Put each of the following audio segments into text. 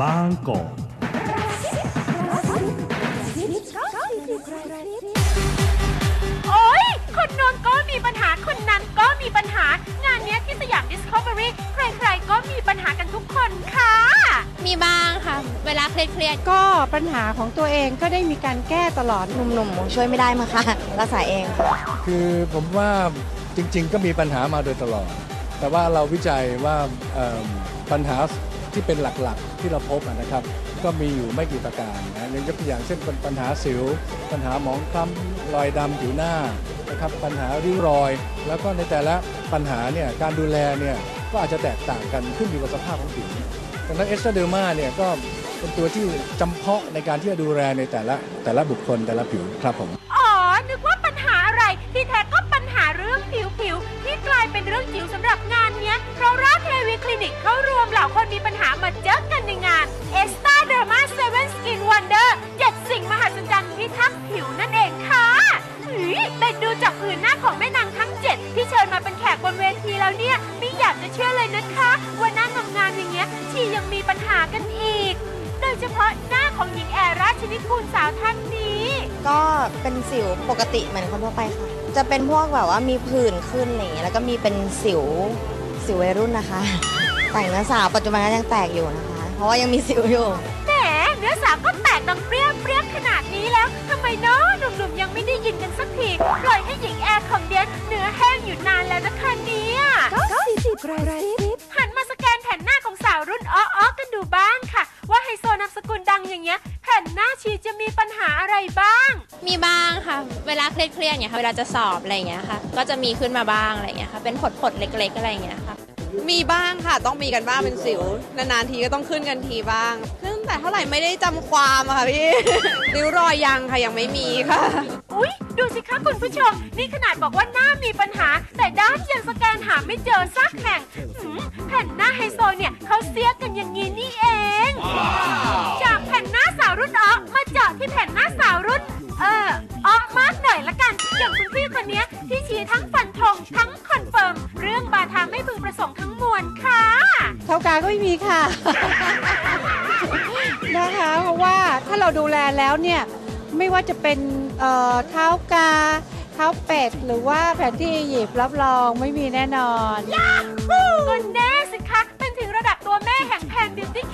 บางกอกโอ๊ย คนโน้นก็มีปัญหา คนนั้นก็มีปัญหา งานเนี้ยที่สยาม Discovery ใครๆก็มีปัญหากันทุกคนค่ะ มีบ้างค่ะ เวลาเครียดก็ปัญหาของตัวเองก็ได้มีการแก้ตลอดหนุ่มๆช่วยไม่ได้มาค่ะรักษาเองค่ะคือผมว่าจริงๆ ก็มีปัญหามาโดยตลอด แต่ว่าเราวิจัยว่าเอิ่มปัญหา ที่เป็นหลักๆที่เราพบนะครับ ก็มีอยู่ไม่กี่ประการนะอย่างยกตัวอย่างเช่นปัญหาสิว ปัญหาหมองคล้ำรอยดำผิวหน้านะครับปัญหาริ้วรอย แล้วก็ในแต่ละปัญหาเนี่ยการดูแลเนี่ยก็อาจจะแตกต่างกันขึ้นอยู่กับสภาพของผิวดังนั้นเอสเตอร์เดอร์มาเนี่ยก็เป็นตัวที่จำเพาะในการที่จะดูแลในแต่ละแต่ละบุคคลแต่ละผิวครับผมอ๋อ นึกว่าปัญหาอะไรที่แท้ก็ปัญหาเรื่องผิวผิวที่กลายเป็นเรื่องจิ๋วสำหรับงานเนี้ยเพราะ คลินิกเข้ารวมเหล่าคนมีปัญหามาเจอกันในงาน e s t a Derma 7 Skin Wonder 7สิ่งมหัศจรรย์พิทักษ์ผิวนั่นเองค่ะหืยแต่ดูจากผืนหน้าของแม่นางทั้ง7ที่เชิญมาเป็นแขกบนเวทีแล้วเนี่ยไม่อยากจะเชื่อเลยนะคะว่าหน้างามๆอย่างเงี้ยชียังมีปัญหากันอีก โดยเฉพาะหน้าของหญิงแอร์ราชนิกูลสาวท่านนี้ ก็เป็นสิวปกติเหมือนคนทั่วไปค่ะ จะเป็นพวกแบบว่ามีผื่นขึ้นอะไรอย่างเงี้ยแล้วก็มีเป็นสิว สิววัยรุ่นนะคะ แต่งเนื้อสาวปัจจุบันก็ยังแตกอยู่นะคะ เพราะว่ายังมีสิวอยู่แหมเนื้อสาวก็แตกดังเปรี้ยเปรี้ยขนาดนี้แล้วทำไมเนาะหนุ่มๆยังไม่ได้ยินกันสักทีปล่อยให้หญิงแอร์ของเดียนเนื้อแห้งอยู่นานแล้วนะคะเนี่ยหันมาสแกนแผ่นหน้าของสาวรุ่นอ้อๆกันดูบ้างค่ะ ว่าไฮโซนามสกุลดังอย่างเงี้ย แผ่นหน้าชีจะมีปัญหาอะไรบ้างๆ มีบ้างค่ะ เวลาเครียดๆอย่างเงี้ยค่ะ เวลาจะสอบอะไรอย่างเงี้ยค่ะ ก็จะมีขึ้นมาบ้างอะไรอย่างเงี้ยค่ะ เป็นผดๆเล็กๆอะไรอย่างเงี้ยค่ะ มีบ้างค่ะ ต้องมีกันบ้างเป็นสิว นานๆทีก็ต้องขึ้นกันทีบ้าง ขึ้นแต่เท่าไหร่ไม่ได้จำความอะค่ะพี่ ริ้วรอยยังค่ะยังไม่มีค่ะ อุ๊ย ดูสิคะคุณผู้ชม นี่ขนาดบอกว่าหน้ามีปัญหา แต่ด้านยังสแกนหาไม่เจอสักแห่งหืมแผ่นหน้าไฮโซเนี่ยเขาเสียกันอย่างนี้นี่เอง จากแผ่นหน้าสาวรุ่นอ๋อมาเจาะที่แผ่นหน้าสาวรุ่น เท่ากาก็ไม่มีค่ะ นะคะเพราะว่าถ้าเราดูแลแล้วเนี่ยไม่ว่าจะเป็นเอ่อเท้ากา เท้าเป็ด หรือว่าแผนที่อียิปต์รับรองไม่มีแน่นอน ก็แน่สิคะเป็นถึงระดับตัวแม่แห่งแพนบิวตี้แค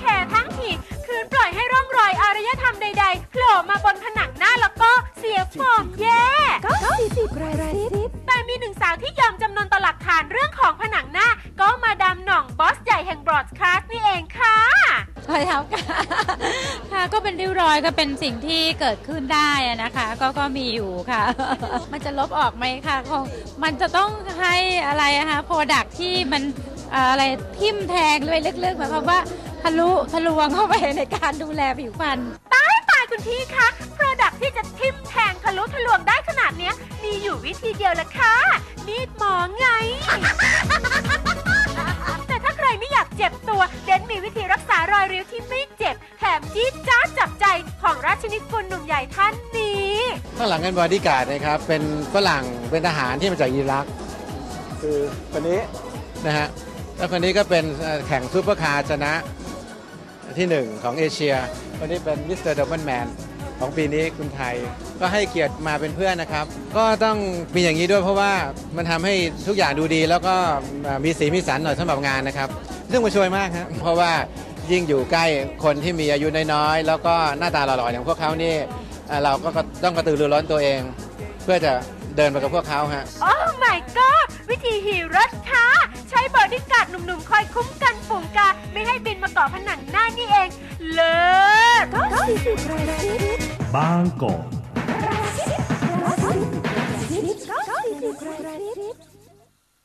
ค่ะก็เป็นริ้วรอยก็เป็นสิ่งที่เกิดขึ้นได้นะคะ ก็ก็มีอยู่ค่ะ มันจะลบออกไหมคะคงมันจะต้องให้อะไรอะคะโปรดักที่มันอะไรทิ่มแทงเลยลึกๆหมายความว่าทะลุทะลวงเข้าไปในการดูแลผิวพรรณตายตายคุณพี่คะโปรดักที่จะทิ่มแทงทะลุทะลวงได้ขนาดเนี้ย มีอยู่วิธีเดียวละค่ะมีดหมอไงแต่ถ้าใครไม่อยากเจ็บตัวเดนมีวิธีรักษารอยริ้วที่ไม่เจ็บแถมจี๊ดจ้าดจับใจของ ราชนิกุลหนุ่มใหญ่ท่านนี้ข้างหลังเป็นบอดี้การ์ดนะครับ เป็นฝรั่งเป็นทหารที่มาจากอิรัก คือคนนี้นะฮะแล้วคนนี้ก็เป็นเอ่อแข่งซูเปอร์คาร์ชนะที่หนึ่งของเอเชียคนนี้เป็นมิสเตอร์ดับเบิลแมนของปีนี้คุณไทยก็ให้เกียรติมาเป็นเพื่อนนะครับ ก็ต้องมีอย่างนี้ด้วยเพราะว่ามันทำให้ทุกอย่างดูดี แล้วก็เอ่อมีสีมีสันหน่อยสำหรับงานนะครับซึ่งมาช่วยมากครับเพราะว่า ยิ่งอยู่ใกล้คนที่มีอายุน้อยๆ แล้วก็หน้าตาหล่อๆอย่างพวกเขานี่เอ่อเราก็ต้องกระตือรือร้นตัวเอง เพื่อจะเดินไปกับพวกเขาฮะ โอ้ my god วิธีฮีโร่ค่ะ ใช้บอดี้การ์ดหนุ่มๆ คอยคุ้มกันฝูงกา ไม่ให้บินมาเกาะผนังหน้านี่เอง เลิศบางกอก Gossip.